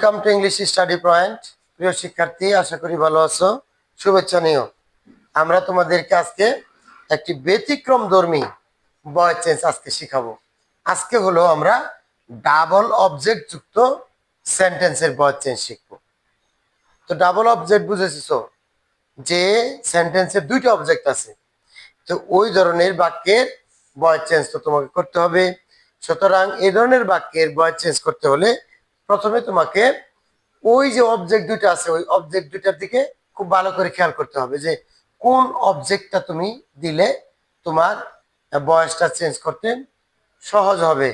Welcome to English study point প্রিয় শিক্ষার্থী, আশা করি ভালো আছো। শুভেচ্ছা নিও। আমরা তোমাদেরকে আজকে একটি ব্যতিক্রম ধর্মী বয় চেঞ্জ আজকে শিখাবো। আজকে হলো আমরা ডাবল অবজেক্ট যুক্ত সেন্টেন্সের বয় চেঞ্জ শিখব। তো ডাবল অবজেক্ট বুঝেছিস যে সেন্টেন্সের দুইটা অবজেক্ট আছে। তো ওই ধরনের বাক্যের বয় চেঞ্জ তো তোমাকে করতে হবে। সুতরাং এই ধরনের বাক্যের বয় চেঞ্জ করতে হলে প্রথমে তোমাকে ওই যে অবজেক্ট দুইটা আছে, ওই অবজেক্ট দুইটার দিকে খুব ভালো করে খেয়াল করতে হবে যে কোন অবজেক্টটা তুমি দিলে তোমার বয়সটা চেঞ্জ করতে সহজ হবে।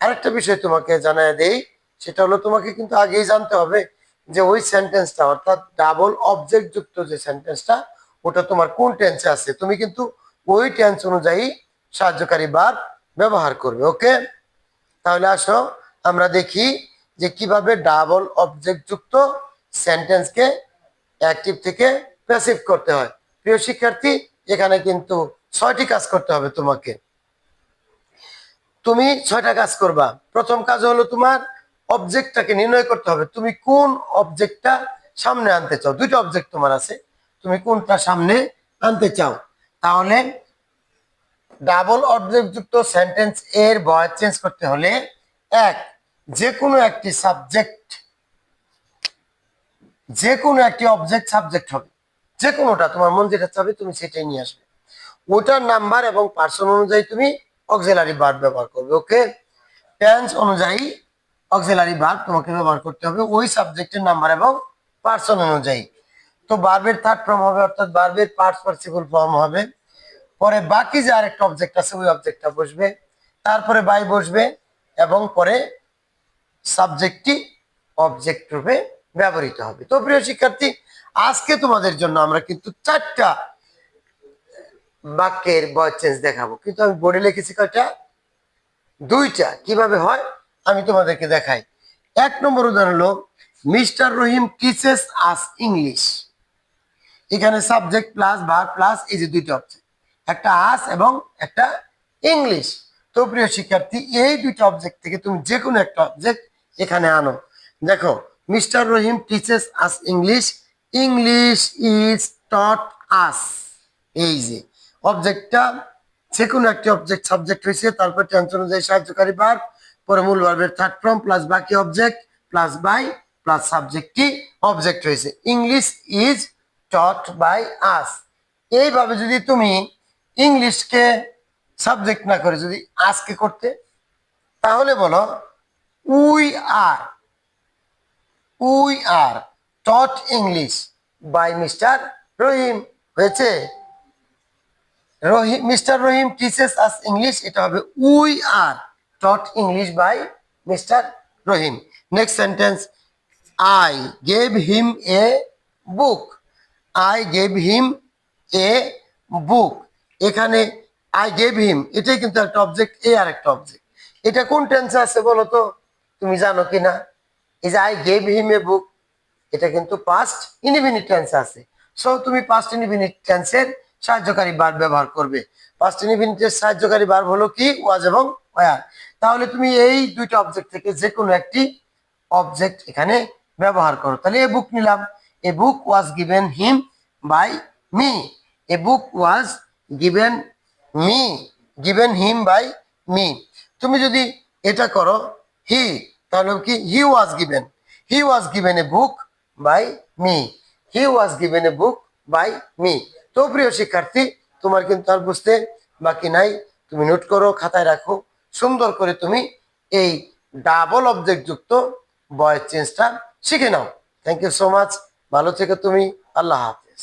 আরেকটা বিষয় তোমাকে জানায় দেই, সেটা হলো তোমাকে কিন্তু আগেই জানতে হবে যে ওই সেন্টেন্সটা অর্থাৎ ডাবল অবজেক্ট যুক্ত যে সেন্টেন্সটা ওটা তোমার কোন টেন্সে আছে? তুমি কিন্তু ওই টেন্স অনুযায়ী সাহায্যকারী বার ব্যবহার করবে ওকে তাহলে আসো আমরা দেখি যে কীভাবে ডাবল অবজেক্ট যুক্ত সেন্টেন্সকে অ্যাক্টিভ থেকে প্যাসিভ করতে হয়। প্রিয় শিক্ষার্থী, এখানে কিন্তু ছয়টি কাজ করতে হবে তোমাকে। তুমি ছয়টা কাজ করবা। প্রথম কাজ হলো তোমার অবজেক্টটাকে নির্ণয় করতে হবে। তুমি কোন অবজেক্টটা সামনে আনতে চাও? দুইটা অবজেক্ট তোমার আছে। তুমি কোনটা সামনে আনতে চাও? তাহলে ডাবল অবজেক্ট যুক্ত সেন্টেন্স এর বয় চেঞ্জ করতে হলে এক যে কোনো একটি সাবজেক্ট যে কোনো একটি অবজেক্ট সাবজেক্ট হবে। যে কোনোটা তোমার মন যেটা চাবে তুমি সেটাই নিয়ে আসবে। ওটার নাম্বার এবং পার্সন অনুযায়ী তুমি অক্সিলারি ভার্ব ব্যবহার করবে, ওকে? টেন্স অনুযায়ী অক্সিলারি ভার্ব তোমাকে ব্যবহার করতে হবে, ওই সাবজেক্টের নাম্বার এবং পার্সন অনুযায়ী। তো বার্বের থার্ড ফর্ম হবে, অর্থাৎ বার্বের পার্টস পার্টিসিপল ফর্ম হবে। পরে বাকি যে আরেকটা অবজেক্ট আছে, ওই অবজেক্টটা বসবে। তারপরে বাই বসবে এবং পরে সাবজেক্টটি অবজেক্ট রূপে ব্যবহৃত হবে। তো প্রিয় শিক্ষার্থী, আজকে তোমাদের জন্য আমরা কিন্তু চারটা বাক্যের বয় চেঞ্জ দেখাবো। কিন্তু আমি বোর্ডে লিখেছি কয়টা? দুইটা। কীভাবে হয়? আমি তোমাদেরকে দেখাই। এক নম্বর উদাহরণ হলো Mr Rahim teaches us English এখানে সাবজেক্ট প্লাস ভার প্লাস এই যে দুইটা অবজেক্ট একটা আস এবং একটা ইংলিশ তো প্রিয় শিক্ষার্থী, এই দুইটা অবজেক্ট থেকে তুমি যে কোনো একটা অবজেক্ট এখানে আনো। দেখো, Mr Rahim teaches us English English is taught us এই যে অবজেক্টটা যে কোনো একটি অবজেক্ট সাবজেক্ট হয়েছে তারপর টেন্স অনুযায়ী সাহায্যকারী বার পরে মূল ভার্বের থার্ড ফর্ম প্লাস বাকি অবজেক্ট প্লাস বাই প্লাস সাবজেক্টটি অবজেক্ট হয়েছে English is taught by us এইভাবে যদি তুমি ইংলিশকে সাবজেক্ট না করে যদি আজকে করতে, তাহলে বলো আর we are taught English by Mr Rahim হয়েছে Rahim Mr Rahim teaches us English এটা হবে we are taught English by Mr Rahim next sentence I gave him a book I gave him a book এখানে I gave হিম এটাই কিন্তু একটা object a আর একটা object এটা কোন টেন্সে আছে বলো তো? তুমি জানো কি না এই যে I gave him a book এটা কিন্তু পাস্ট ইনডিফিনিট টেন্স আছে। সো তুমি পাস্ট ইনডিফিনিট টেন্সের সাহায্যকারী বার ব্যবহার করবে। পাস্ট ইনডিফিনিটের সাহায্যকারী বার হলো কি? ওয়াজ এবং ওয়ার তাহলে তুমি এই দুইটা অবজেক্ট থেকে যে কোনো একটি অবজেক্ট এখানে ব্যবহার করো। তাহলে এ বুক নিলাম। A book was given him by me a book was given me given him by me তুমি যদি এটা করো হি তাহলে কি? He was given he was given a book by me he was given a book by me তো প্রিয় শিক্ষার্থী, তোমার কিন্তু আর বুঝতে বাকি নাই। তুমি নোট করো, খাতায় রাখো। সুন্দর করে তুমি এই ডাবল অবজেক্ট যুক্ত বয়ের চেঞ্জটা শিখে নাও। থ্যাংক ইউ সো মাচ ভালো থেকে তুমি। আল্লাহ হাফেজ।